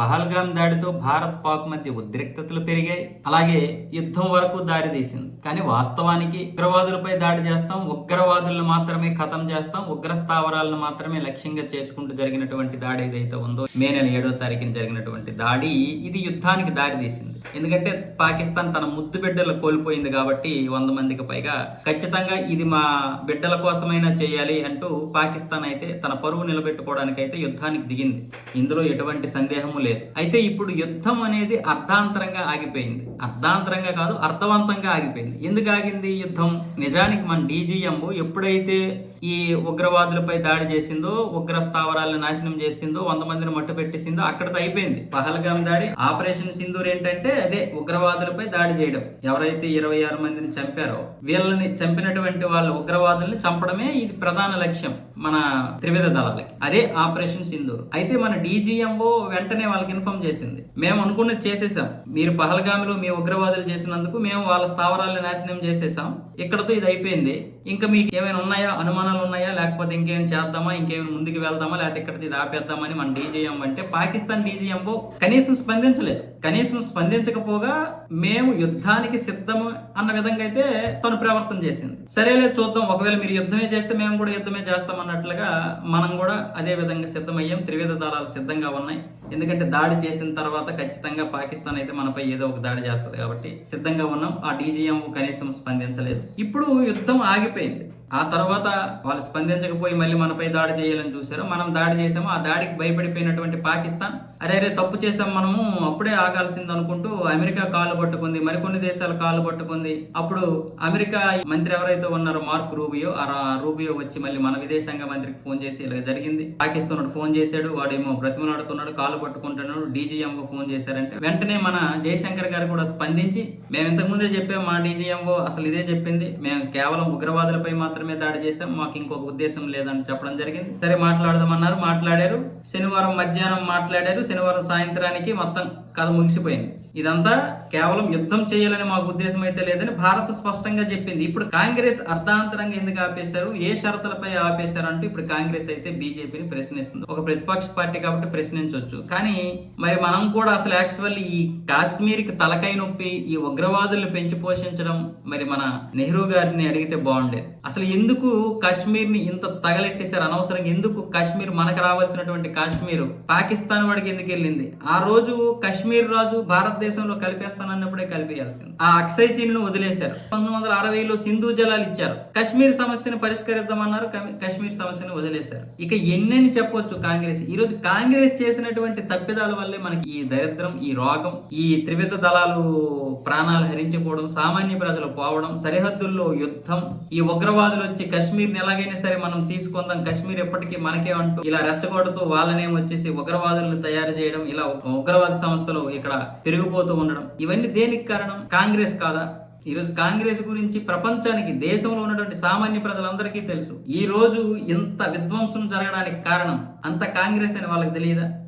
పహల్గాం దాడితో భారత్ పాక్ మధ్య ఉద్రిక్తతలు పెరిగాయి. అలాగే యుద్ధం వరకు దారితీసింది కానీ వాస్తవానికి ఉగ్రవాదులపై దాడి చేస్తాం. ఉగ్రవాదులను మాత్రమే ఖతం చేస్తాం. ఉగ్ర స్థావరాలను మాత్రమే లక్ష్యంగా చేసుకుంటూ జరిగినటువంటి దాడి ఏదైతే ఉందో మే నెల ఏడో తారీఖున జరిగినటువంటి దాడి ఇది యుద్ధానికి దారితీసింది ఎందుకంటే పాకిస్తాన్ తన ముద్దు బిడ్డలు కోల్పోయింది కాబట్టి వంద మందికి పైగా ఖచ్చితంగా ఇది మా బిడ్డల కోసమైనా చేయాలి అంటూ పాకిస్తాన్ అయితే తన పరువు నిలబెట్టుకోవడానికి అయితే యుద్ధానికి దిగింది. ఇందులో ఎటువంటి సందేహము లేదు. అయితే ఇప్పుడు యుద్ధం అనేది అర్థాంతరంగా ఆగిపోయింది. అర్థాంతరంగా కాదు అర్థవంతంగా ఆగిపోయింది. ఎందుకు ఆగింది యుద్ధం? నిజానికి మన డీజీఎం ఎప్పుడైతే ఈ ఉగ్రవాదులపై దాడి చేసిందో ఉగ్ర స్థావరాలను నాశనం చేసిందో వంద మందిని మట్టు పెట్టేసిందో అక్కడితో అయిపోయింది. పహల్గాం దాడి ఆపరేషన్ సింధూర్ ఏంటంటే అదే ఉగ్రవాదులపై దాడి చేయడం. ఎవరైతే ఇరవై ఆరు మందిని చంపారో వీళ్ళని చంపినటువంటి వాళ్ళ ఉగ్రవాదుల్ని చంపడమే ఇది ప్రధాన లక్ష్యం మన త్రివిధ దళాలకి. అదే ఆపరేషన్ సింధూర్. అయితే మన డీజీఎంఓ వెంటనే వాళ్ళకి ఇన్ఫార్మ్ చేసింది. మేము అనుకున్నది చేసేసాం. మీరు పహల్గామిలో మీ ఉగ్రవాదులు చేసినందుకు మేము వాళ్ళ స్థావరాలను నాశనం చేసేసాం. ఇక్కడతో ఇది అయిపోయింది. ఇంకా మీకు ఏమైనా ఉన్నాయా? అనుమానాలు ఉన్నాయా? లేకపోతే ఇంకేం చేద్దామా? ఇంకేమైనా ముందుకు వెళ్దామా? లేకపోతే ఇక్కడ ఇది ఆపేద్దామని మన డీజీఎం అంటే పాకిస్తాన్ డీజీఎంఓ కనీసం స్పందించలేదు. కనీసం స్పందించకపోగా మేము యుద్ధానికి సిద్ధము అన్న విధంగా అయితే తను ప్రవర్తన చేసింది. సరేలే చూద్దాం. ఒకవేళ మీరు యుద్ధమే చేస్తే మేము కూడా యుద్ధమే చేస్తాం అన్నట్లుగా మనం కూడా అదే విధంగా సిద్ధమయ్యాం. త్రివిధ దళాలు సిద్ధంగా ఉన్నాయి. ఎందుకంటే దాడి చేసిన తర్వాత ఖచ్చితంగా పాకిస్తాన్ అయితే మనపై ఏదో ఒక దాడి చేస్తుంది కాబట్టి సిద్ధంగా ఉన్నాం. ఆ డీజీఎం కనీసం స్పందించలేదు. ఇప్పుడు యుద్ధం ఆగిపోయింది. ఆ తర్వాత వాళ్ళు స్పందించకపోయి మళ్ళీ మనపై దాడి చేయాలని చూశారు మనం దాడి చేసాము ఆ దాడికి భయపడిపోయినటువంటి పాకిస్తాన్ అరే అరే తప్పు చేసాం మనము అప్పుడే ఆగాల్సింది అనుకుంటూ అమెరికా కాలు పట్టుకుంది మరికొన్ని దేశాలు కాలు పట్టుకుంది. అప్పుడు అమెరికా మంత్రి ఎవరైతే ఉన్నారో మార్క్ రూబియో ఆ రూబియో వచ్చి మళ్ళీ మన విదేశాంగ మంత్రికి ఫోన్ చేసి ఇలా జరిగింది. పాకిస్తాన్ వాడు ఫోన్ చేశాడు వాడేమో బ్రతిమలాడుతున్నాడు కాలు పట్టుకుంటున్నాడు డీజీఎంఓ ఫోన్ చేశారంటే వెంటనే మన జయశంకర్ గారు కూడా స్పందించి మేము ఇంతకుముందే చెప్పాం మా డీజీఎంఓ అసలు ఇదే చెప్పింది మేము కేవలం ఉగ్రవాదులపై మాత్రమే దాడి చేసాం మాకు ఇంకొక ఉద్దేశం లేదని చెప్పడం జరిగింది. సరే మాట్లాడదామన్నారు మాట్లాడారు. శనివారం మధ్యాహ్నం మాట్లాడారు శనివారం సాయంత్రానికి మొత్తం కథ ముగిసిపోయింది. ఇదంతా కేవలం యుద్ధం చేయాలని మాకు ఉద్దేశం అయితే లేదని భారత్ స్పష్టంగా చెప్పింది. ఇప్పుడు కాంగ్రెస్ అర్ధాంతరంగా ఎందుకు ఆపేశారు? ఏ షరతులపై ఆపేశారు అంటూ ఇప్పుడు కాంగ్రెస్ అయితే బీజేపీని ప్రశ్నిస్తుంది. ఒక ప్రతిపక్ష పార్టీ కాబట్టి ప్రశ్నించవచ్చు కానీ మరి మనం కూడా అసలు యాక్చువల్లీ ఈ కాశ్మీర్కి తలకై నొప్పి ఈ ఉగ్రవాదుల్ని పెంచి పోషించడం మరి మన నెహ్రూ గారిని అడిగితే బాగుండేది. అసలు ఎందుకు కాశ్మీర్ని ఇంత తగలెట్టేశారు? అనవసరంగా ఎందుకు కాశ్మీర్ మనకు రావాల్సినటువంటి కాశ్మీర్? పాకిస్తాన్ వాడికి ఎందుకు వెళ్ళింది? ఆ రోజు కాశ్మీర్ రాజు భారతదేశంలో కలిపేస్తానన్నప్పుడే కలిపేయాల్సింది. ఆ అక్షయ్ చీన్ వదిలేశారు. పంతొమ్మిది వందల అరవైలో సింధు జలాలు ఇచ్చారు. కశ్మీర్ సమస్యను పరిష్కరిద్దామన్నారు కశ్మీర్ కాశ్మీర్ సమస్యను వదిలేశారు. ఇక ఎన్నని చెప్పొచ్చు కాంగ్రెస్. ఈ రోజు కాంగ్రెస్ చేసినటువంటి తప్పిదాల వల్లే మనకి ఈ దరిద్రం ఈ రోగం ఈ త్రివిధ దళాలు ప్రాణాలు హరించిపోవడం సామాన్య ప్రజలు పోవడం సరిహద్దుల్లో యుద్ధం ఈ ఉగ్రవాదులు వచ్చి కశ్మీర్ని ఎలాగైనా సరే మనం తీసుకుందాం కశ్మీర్ ఎప్పటికీ మనకే అంటూ ఇలా రెచ్చగొడుతూ వాళ్ళనేం వచ్చేసి ఉగ్రవాదులను తయారు చేయడం ఇలా ఉగ్రవాద సంస్థలు ఇక్కడ తగ్గిపోతూ ఉండడం. ఇవన్నీ దేనికి కారణం? కాంగ్రెస్ కాదా? ఈరోజు కాంగ్రెస్ గురించి ప్రపంచానికి దేశంలో ఉన్నటువంటి సామాన్య ప్రజలందరికీ తెలుసు. ఈ రోజు ఇంత విధ్వంసం జరగడానికి కారణం అంత కాంగ్రెస్ అని వాళ్ళకి తెలియదా?